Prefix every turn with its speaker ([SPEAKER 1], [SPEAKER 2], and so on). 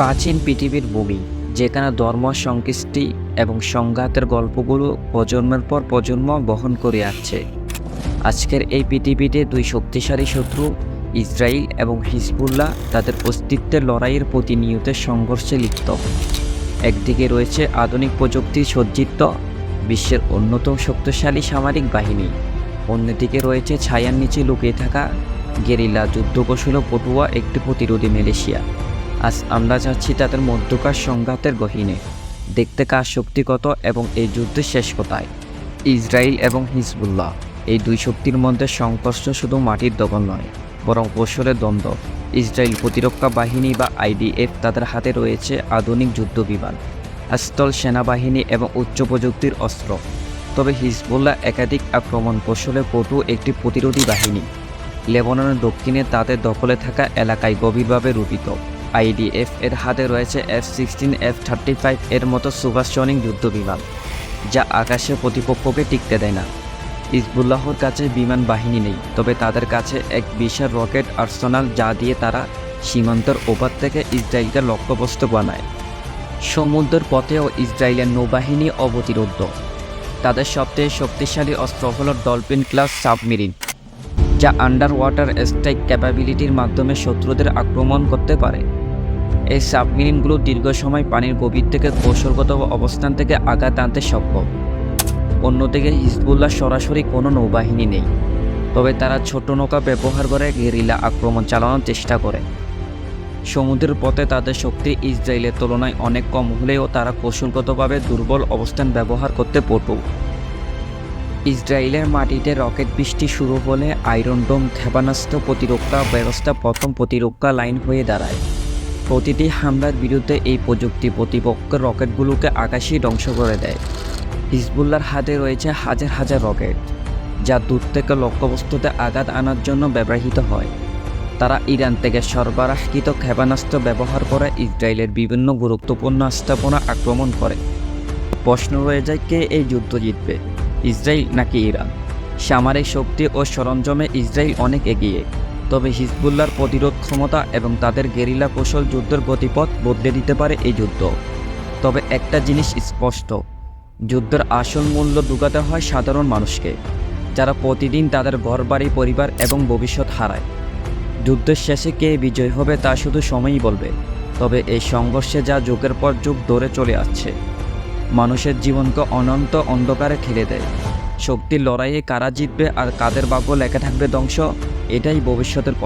[SPEAKER 1] প্রাচীন পৃথিবীর ভূমি, যেখানে ধর্ম সংকৃষ্টি এবং সংঘাতের গল্পগুলো প্রজন্মের পর প্রজন্ম বহন করে আসছে। আজকের এই পৃথিবীতে দুই শক্তিশালী শত্রু, ইসরায়েল এবং হিজবুল্লাহ, তাদের অস্তিত্বের লড়াইয়ের প্রতিনিয়ত সংঘর্ষে লিপ্ত। একদিকে রয়েছে আধুনিক প্রযুক্তি সজ্জিত, বিশ্বের অন্যতম শক্তিশালী সামরিক বাহিনী। অন্যদিকে রয়েছে ছায়ার নিচে লুকিয়ে থাকা গেরিলা যুদ্ধকৌশল পটুয়া একটি প্রতিরোধী মালয়েশিয়া। আজ আমরা যাচ্ছি তাদের মধ্যকার সংঘাতের গহীনে। দেখতে কার শক্তিগত এবং এই যুদ্ধের শেষ কোথায়? ইসরায়েল এবং হিজবুল্লাহ, এই দুই শক্তির মধ্যে সংঘর্ষ শুধু মাটির দখল নয়, বরং কৌশলের দ্বন্দ্ব। ইসরায়েল প্রতিরক্ষা বাহিনী বা আইডিএফ তাদের হাতে রয়েছে আধুনিক যুদ্ধ বিমান, আস্তল সেনাবাহিনী এবং উচ্চ প্রযুক্তির অস্ত্র। তবে হিজবুল্লাহ একাধিক আক্রমণ কৌশলে পটু একটি প্রতিরোধী বাহিনী। লেবাননের দক্ষিণে তাদের দখলে থাকা এলাকায় গভীরভাবে রূপিত। আইডিএফ এর হাতে রয়েছে F sixteen F thirty five এর মতো সুপারসনিক যুদ্ধ বিমান যা আকাশে প্রতিপক্ষকে টিকতে দেয় না। ইসবুল্লাহর কাছে বিমান বাহিনী নেই, তবে তাদের কাছে এক বিশাল রকেট আর্সেনাল যা দিয়ে তারা সীমান্তের ওপার থেকে ইসরায়েলকে লক্ষ্যবস্তু বানায়। সমুদ্রের পথেও ইসরায়েলের নৌবাহিনী অবতিরোধ তাদের সবচেয়ে শক্তিশালী অস্ত্র হল ডলফিন ক্লাস সাবমেরিন, যা আন্ডার ওয়াটার স্ট্রাইক ক্যাপাবিলিটির মাধ্যমে শত্রুদের আক্রমণ করতে পারে। এই সাবমেরিনগুলো দীর্ঘ সময় পানির গভীর থেকে কৌশলগত অবস্থান থেকে আঘাত আনতে সক্ষম। অন্যদিকে হিজবুল্লাহ সরাসরি কোনো নৌবাহিনী নেই, তবে তারা ছোট নৌকা ব্যবহার করে গেরিলা আক্রমণ চালানোর চেষ্টা করে। সমুদ্রের পথে তাদের শক্তি ইসরায়েলের তুলনায় অনেক কম হলেও তারা কৌশলগতভাবে দুর্বল অবস্থান ব্যবহার করতে পটু। ইসরায়েলের মাটিতে রকেট বৃষ্টি শুরু হলে আয়রন ডোম ক্ষেপণাস্ত্র প্রতিরক্ষা ব্যবস্থা প্রথম প্রতিরক্ষা লাইন হয়ে দাঁড়ায়। প্রতিটি হামলার বিরুদ্ধে এই প্রযুক্তি প্রতিপক্ষের রকেটগুলোকে আকাশেই ধ্বংস করে দেয়। হিজবুল্লার হাতে রয়েছে হাজার হাজার রকেট, যা দূর থেকে লক্ষ্যবস্তুতে আঘাত আনার জন্য ব্যবহৃত হয়। তারা ইরান থেকে সরবরাহকৃত ক্ষেপণাস্ত্র ব্যবহার করে ইসরায়েলের বিভিন্ন গুরুত্বপূর্ণ স্থাপনা আক্রমণ করে। প্রশ্ন রয়ে যায়, কে এই যুদ্ধ জিতবে, ইসরায়েল নাকি ইরান? সামরিক শক্তি ও সরঞ্জামে ইসরায়েল অনেক এগিয়ে। তবে হিজবুল্লার প্রতিরোধ ক্ষমতা এবং তাদের গেরিলা কৌশল যুদ্ধের গতিপথ বদলে দিতে পারে এই যুদ্ধ। তবে একটা জিনিস স্পষ্ট, যুদ্ধের আসল মূল্য দুগাতে হয় সাধারণ মানুষকে, যারা প্রতিদিন তাদের ঘরবাড়ি পরিবার এবং ভবিষ্যৎ হারায়। যুদ্ধের শেষে কে বিজয় হবে তা শুধু সময়ই বলবে, তবে এই সংঘর্ষে যা যুগের পর যুগ ধরে চলে আসছে, মানুষের জীবনকে অনন্ত অন্ধকারে ঠেলে দেয়। শক্তির লড়াইয়ে কারা জিতবে আর কাদের ভাগ্য লেখা থাকবে ধ্বংস? এটাই ভবিষ্যতের